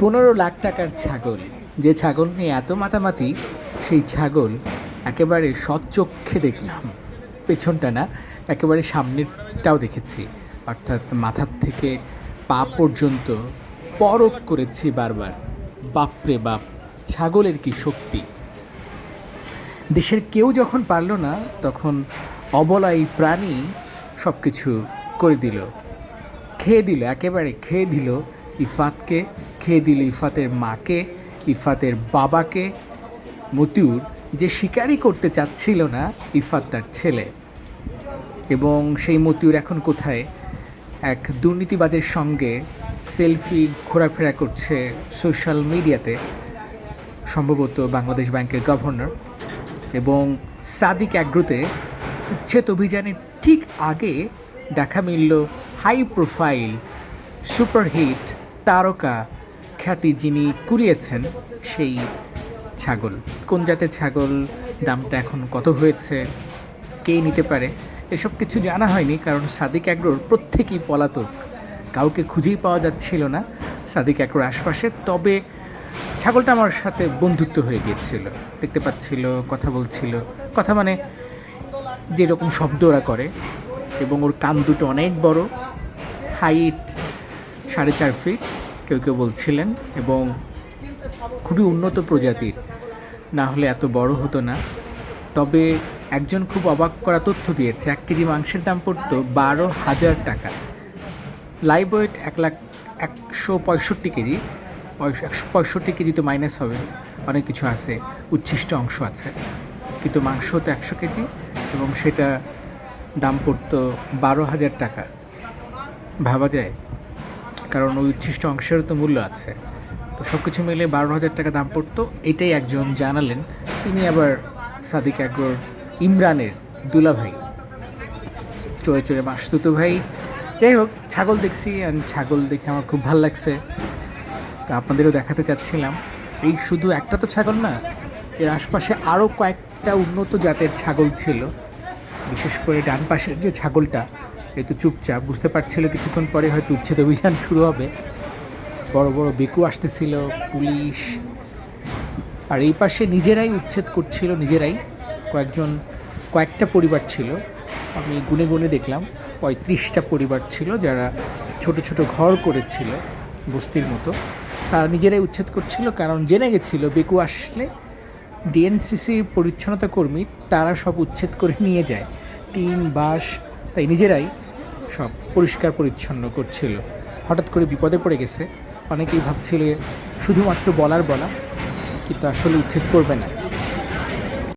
পনেরো লাখ টাকার ছাগল। যে ছাগল নিয়ে এত মাতামাতি, সেই ছাগল একেবারে সচক্ষে দেখলাম। পেছনটা না, একেবারে সামনেরটাও দেখেছি। অর্থাৎ মাথার থেকে পা পর্যন্ত পরক করেছি বারবার। বাপরে বাপ, ছাগলের কি শক্তি? দেশের কেউ যখন পারল না, তখন অবলা এই প্রাণী সব কিছু করে দিল। খেয়ে দিল, একেবারে খেয়ে দিল ইফাতকে, খেয়ে দিল ইফাতের মাকে, ইফাতের বাবাকে। মতিউর যে শিকারই করতে চাচ্ছিল না ইফাত তার ছেলে। এবং সেই মতিউর এখন কোথায়? এক দুর্নীতিবাজের সঙ্গে সেলফি ঘোরাফেরা করছে সোশ্যাল মিডিয়াতে, সম্ভবত বাংলাদেশ ব্যাংকের গভর্নর। এবং সাদিক অ্যাগ্রোতে উচ্ছেদ অভিযানের ঠিক আগে দেখা মিলল হাই প্রোফাইল সুপারহিট তারকা খ্যাতি যিনি কুড়িয়েছেন সেই ছাগল। কোন জাতের ছাগল, দামটা এখন কত হয়েছে, কে নিতে পারে, এসব কিছু জানা হয়নি, কারণ সাদিক অ্যাগ্রোর প্রত্যেকেই পলাতক। কাউকে খুঁজেই পাওয়া যাচ্ছিল না সাদিক অ্যাগ্রোর আশপাশে, তবে ছাগলটা আমার সাথে বন্ধুত্ব হয়ে গিয়েছিল। দেখতে পাচ্ছিল, কথা বলছিল। কথা মানে যেরকম শব্দ ওরা করে, এবং ওর কান দুটো অনেক বড়, হাইট সাড়ে চার ফিট কেউ কেউ বলছিলেন এবং খুবই উন্নত প্রজাতির। না হলে এত বড় হতো না। তবে একজন খুব অবাক করা তথ্য দিয়েছে, এক কেজি মাংসের দাম পড়ত বারো হাজার টাকা। লাইভ ওয়েট এক লাখ একশো পঁয়ষট্টি কেজি একশো পঁয়ষট্টি কেজি তো মাইনাস হবে, অনেক কিছু আছে, উচ্ছিষ্ট অংশ আছে। কিন্তু মাংস তো একশো কেজি এবং সেটা দাম পড়তো বারো হাজার টাকা। ভাবা যায় কারণ ওই উচ্ছিষ্ট অংশেরও তো মূল্য আছে। তো সব কিছু মিলে বারো হাজার টাকা দাম পড়তো। এটাই একজন জানালেন। তিনি আবার সাদিক আগ্রর ইমরানের দুলাভাই। চড়ে চড়ে মাসতুতো ভাই। যাই হোক, ছাগল দেখছি আর ছাগল দেখে আমার খুব ভালো লাগছে। তো আপনাদেরও দেখাতে চাচ্ছিলাম। এই শুধু একটা তো ছাগল না, এর আশপাশে আরও কয়েকটা উন্নত জাতের ছাগল ছিল। বিশেষ করে ডান পাশের যে ছাগলটা একটু চুপচাপ, বুঝতে পারছিল কিছুক্ষণ পরে হয়তো উচ্ছেদ অভিযান শুরু হবে। বড় বড় বেকু আসতেছিল, পুলিশ। আর এই পাশে নিজেরাই উচ্ছেদ করছিল, নিজেরাই। কয়েকজন, কয়েকটা পরিবার ছিল। আমি গুনে গুনে দেখলাম, পঁয়ত্রিশটা পরিবার ছিল যারা ছোট ছোট ঘর করেছিল বস্তির মতো। তারা নিজেরাই উচ্ছেদ করছিল, কারণ জেনে গেছিল বেকু আসলে ডিএনসিসির পরিচ্ছন্নতা কর্মী, তারা সব উচ্ছেদ করে নিয়ে যায়। টিন, বাঁশ, তাই নিজেরাই সব পরিষ্কার পরিচ্ছন্ন করছিল। হঠাৎ করে বিপদে পড়ে গেছে। অনেকেই ভাবছিল শুধুমাত্র বলার বলা, কিন্তু আসলে উচ্ছেদ করবে না।